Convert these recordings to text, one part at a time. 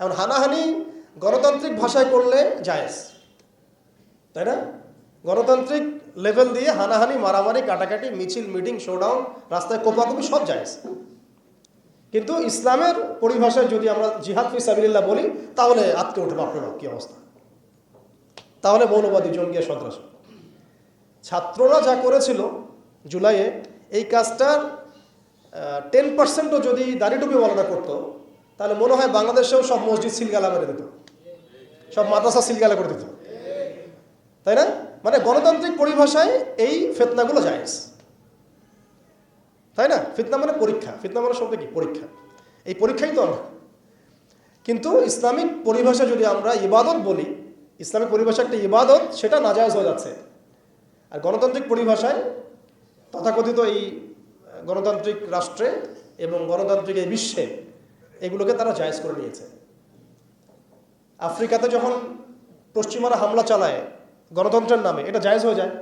এখন হানাহানি গণতান্ত্রিক ভাষায় করলে জায়েজ, তাই না? গণতান্ত্রিক লেভেল দিয়ে হানাহানি, মারামারি, কাটাকাটি, মিছিল মিটিং শোডাউন রাস্তায় কোপাকুপি সব জায়েজ। কিন্তু ইসলামের পরিভাষায় যদি আমরা জিহাদ ফি সাবিল্লাহ বলি, তাহলে আটকে উঠে বাপরে বাপ কি অবস্থা? তাহলে মৌলবাদী জঙ্গিয়া সন্ত্রাস। ছাত্ররা যা করেছিল জুলাইয়ে, এই কাজটার টেন পার্সেন্টও যদি দাড়িটুপি বলাটা করতো তাহলে মনে হয় বাংলাদেশেও সব মসজিদ সিলগালা মেরে দিত। সব মাদ্রাসা সিলগালা করে দিত। তাই না? মানে গণতান্ত্রিক পরিভাষায় এই ফেতনাগুলো জায়েজ। তাই না? ফিতনা মানে পরীক্ষা। ফিতনা মানে শব্দ কি? পরীক্ষা। এই পরীক্ষাই তো আমরা। কিন্তু ইসলামিক পরিভাষা যদি আমরা ইবাদত বলি, ইসলামিক পরিভাষা একটা ইবাদত, সেটা নাজায়জ হয়ে যাচ্ছে। আর গণতান্ত্রিক পরিভাষায় তথাকথিত এই গণতান্ত্রিক রাষ্ট্রে এবং গণতান্ত্রিক এই বিশ্বে এগুলোকে তারা জায়েজ করে নিয়েছে। আফ্রিকাতে যখন পশ্চিমারা হামলা চালায়, গণতন্ত্রের নামে, এটা জায়েজ হয়ে যায়।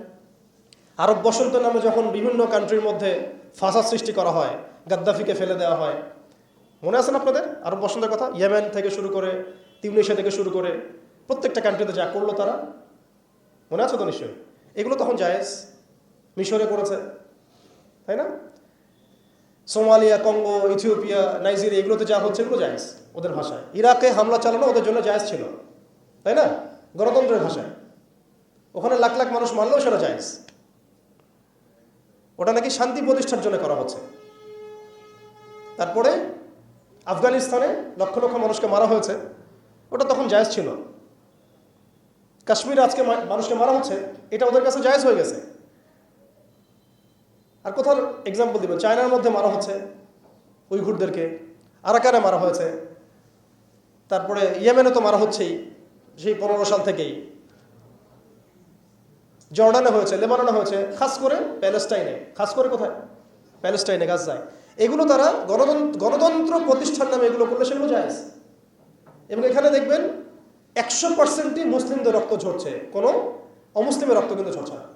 আরব বসন্তের নামে যখন বিভিন্ন কান্ট্রির মধ্যে ফাঁসাদ সৃষ্টি করা হয়, গাদ্দাফিকে ফেলে দেওয়া হয়। মনে আছেন আপনাদের? আরব বসন্তের কথা? ইয়েমেন থেকে শুরু করে তিউনেশিয়া থেকে শুরু করে প্রত্যেকটা কান্ট্রিতে যা করল তারা, মনে আছে তো নিশ্চয়ই? এগুলো তখন জায়েজ, মিশরে করেছে, তাই না? সোমালিয়া, কঙ্গো, ইথিওপিয়া, নাইজেরিয়া, এগুলোতে যা হচ্ছে এগুলো জায়েজ ওদের ভাষায়। ইরাকে হামলা চালানো ওদের জন্য জায়েজ ছিল, তাই না? গণতন্ত্রের ভাষায়। ওখানে লাখ লাখ মানুষ মারলেও সেটা জায়েজ। ওটা নাকি শান্তি প্রতিষ্ঠার জন্য করা হচ্ছে। তারপরে আফগানিস্তানে লক্ষ লক্ষ মানুষকে মারা হয়েছে, ওটা তখন জায়েজ ছিল। কাশ্মীরে আজকে মানুষকে মারা হচ্ছে, এটা ওদের কাছে জায়েজ হয়ে গেছে। আর কোথাও এক্সাম্পল দিবেন চায়নার মধ্যে মারা হচ্ছে উইঘুরদেরকে। আরাকানে মারা হয়েছে। তারপরে ইয়েমেনে তো মারা হচ্ছেই, সেই পনেরো সাল থেকেই। জর্ডানে হয়েছে, লেবাননে হয়েছে, খাস করে প্যালেস্টাইনে। খাস করে কোথায়? প্যালেস্টাইনে, গাজায়। এগুলো তারা গণতন্ত্র গণতন্ত্র প্রতিষ্ঠান নামে এগুলো করলে সেগুলো যায় এবং এখানে দেখবেন একশো পার্সেন্টই মুসলিমদের রক্ত ঝরছে। কোনো অমুসলিমের রক্ত কিন্তু ঝরছে না।